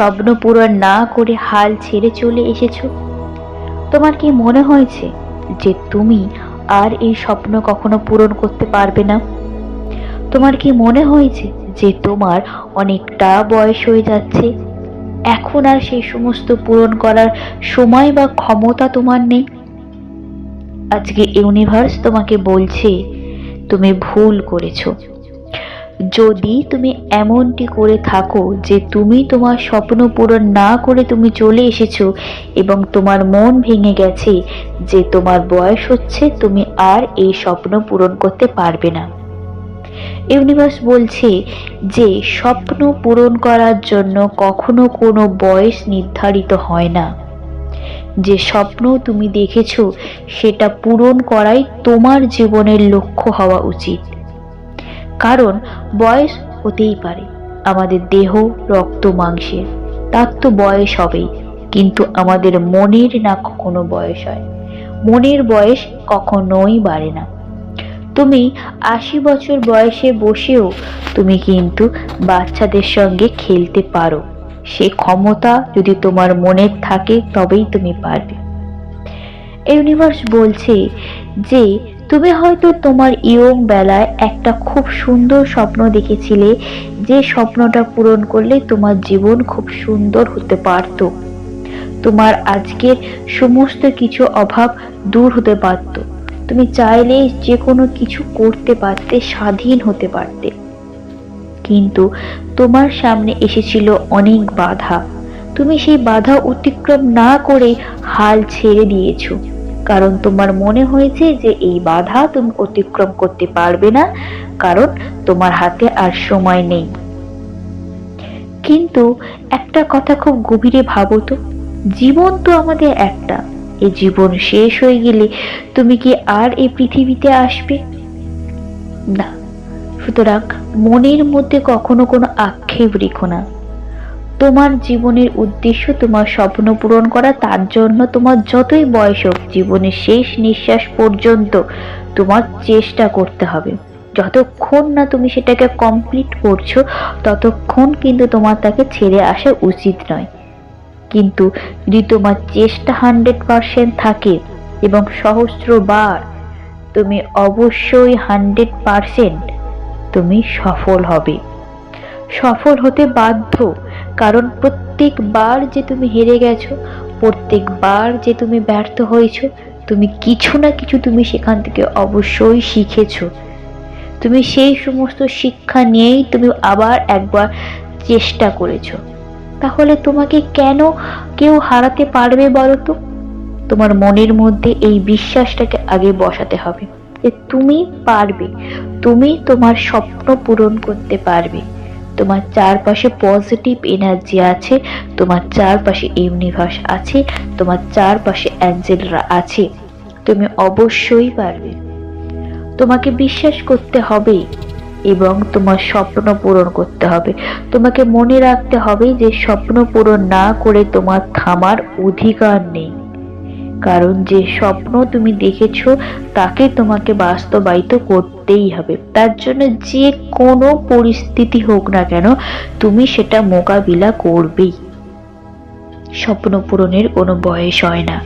স্বপ্ন পূরণ না করে হাল ছেড়ে চলে এসেছ? তোমার কি মনে হয়েছে যে তুমি আর এই স্বপ্ন কখনো পূরণ করতে পারবে না? তোমার কি মনে হয়েছে যে তোমার অনেকটা বয়স হয়ে যাচ্ছে? এখন আর সেই সমস্ত পূরণ করার সময় বা ক্ষমতা তোমার নেই? আজকে ইউনিভার্স তোমাকে বলছে, তুমি ভুল করেছ। যদি তুমি এমনটি করে থাকো যে তুমি তোমার স্বপ্ন পূরণ না করে তুমি চলে এসেছ এবং তোমার মন ভেঙে গেছে যে তোমার বয়স হচ্ছে, তুমি আর এই স্বপ্ন পূরণ করতে পারবে না। ইউনিভার্স বলছে যে স্বপ্ন পূরণ করার জন্য কখনো কোনো বয়স নির্ধারিত হয় না। যে স্বপ্ন তুমি দেখেছ, সেটা পূরণ করাই তোমার জীবনের লক্ষ্য হওয়া উচিত। কারণ বয়স হতেই পারে। আমাদের দেহ, রক্ত, মাংসের। তার তো বয়স হবেই, কিন্তু আমাদের মনের না কখনো বয়স হয়। মনের বয়স কখনোই বাড়ে না। তুমি আশি বছর বয়সে বসেও তুমি কিন্তু বাচ্চাদের সঙ্গে খেলতে পারো। সে ক্ষমতা যদি তোমার মনের থাকে, তবেই তুমি পারবে। ইউনিভার্স বলছে যে তুমি হয়তো তোমার ইয়ং বেলায় একটা খুব সুন্দর স্বপ্ন দেখেছিলে, যে স্বপ্নটা পূরণ করলে তোমার জীবন খুব সুন্দর হতে পারত। তোমার আজকের সমস্ত কিছু অভাব দূর হতে পারত। তুমি চাইলে যে কোনো কিছু করতে পারতে, স্বাধীন হতে পারতে। কিন্তু তোমার সামনে এসেছিল অনেক বাধা। তুমি সেই বাধা অতিক্রম না করে হাল ছেড়ে দিয়েছ। কারণ তোমার মনে হয়েছে যে এই বাধা তুমি অতিক্রম করতে পারবে না, কারণ তোমার হাতে আর সময় নেই। কিন্তু একটা কথা খুব গভীরে ভাবো তো, জীবন তো আমাদের একটা এই জীবন শেষ হয়ে গেলে তুমি কি আর এই পৃথিবীতে আসবে? না, সুতরাং মনের মধ্যে কখনো কোনো আক্ষেপ রেখো না। তোমার জীবনের উদ্দেশ্য, তোমার স্বপ্ন পূরণ করা, তার জন্য তোমার যতই বয়স হোক, জীবনের শেষ নিঃশ্বাস পর্যন্ত তোমার চেষ্টা করতে হবে। যতক্ষণ না তুমি সেটাকে কমপ্লিট করছ, ততক্ষণ কিন্তু তোমার তাকে ছেড়ে আসা উচিত নয়। কিন্তু যদি তোমার চেষ্টা হান্ড্রেড পারসেন্ট থাকে এবং সহস্রবার তুমি অবশ্যই হান্ড্রেড পারসেন্ট তুমি সফল হবে। সফল হতে বাধ্য কারণ প্রত্যেকবার যে তুমি হেরে গেছো, প্রত্যেকবার যে তুমি ব্যর্থ হয়েছো, তুমি কিছু না কিছু তুমি সেখান থেকে অবশ্যই শিখেছো। তুমি সেই সমস্ত শিক্ষা নিয়েই তুমি আবার একবার চেষ্টা করেছ। তাহলে তোমাকে কেন কেউ হারাতে পারবে বলো তো তোমার মনের মধ্যে এই বিশ্বাসটাকে আগে বসাতে হবে যে তুমি পারবে, তুমি তোমার স্বপ্ন পূরণ করতে পারবে। তোমার চারপাশে পজিটিভ এনার্জি আছে, তোমার চারপাশে ইউনিভার্স আছে, তোমার চারপাশে অ্যাঞ্জেলরা আছে। তুমি অবশ্যই পারবে। তোমাকে বিশ্বাস করতে হবে এবং তোমার স্বপ্ন পূরণ করতে হবে। তোমাকে মনে রাখতে হবে যে স্বপ্ন পূরণ না করে তোমার থামার অধিকার নেই। কারণ যে স্বপ্ন তুমি দেখেছ, তাকে তোমাকে বাস্তবায়িত করতেই হবে। তার জন্য যে কোনো পরিস্থিতি হোক না কেন, তুমি সেটা মোকাবিলা করবেই। স্বপ্ন পূরণের কোনো বয়স হয় না।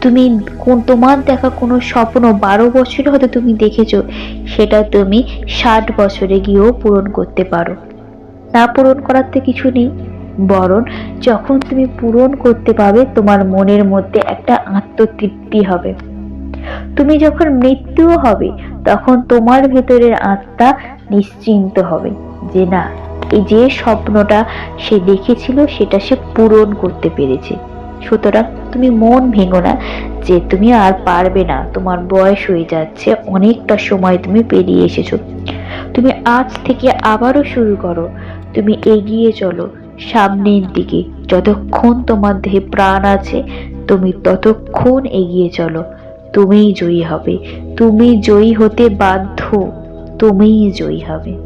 তুমি কোন, তোমার দেখা কোনো স্বপ্ন বারো বছরে হয়তো তুমি দেখেছ, সেটা তুমি ষাট বছরে গিয়েও পূরণ করতে পারো। না পূরণ করার তো কিছু নেই। বরং যখন তুমি পূরণ করতে পারবে তোমার মনের মধ্যে একটা আত্মতৃপ্তি হবে। তুমি যখন মৃত্যুও হবে, তখন তোমার ভেতরের আত্মা নিশ্চিন্ত হবে যে না, এই যে স্বপ্নটা সে দেখেছিল, সেটা সে পূরণ করতে পেরেছে। সুতরাং তুমি মন ভেঙো না যে তুমি আর পারবে না। তোমার বয়স হয়ে যাচ্ছে, অনেকটা সময় তুমি পেরিয়ে এসেছ। তুমি আজ থেকে আবারও শুরু করো। তুমি এগিয়ে চলো। সামনের দিকে। যতক্ষণ তোমার দেহে প্রাণ আছে, তুমি ততক্ষণ এগিয়ে চলো। তুমিই জয়ী হবে। তুমি জয়ী হতে বাধ্য। তুমিই জয়ী হবে।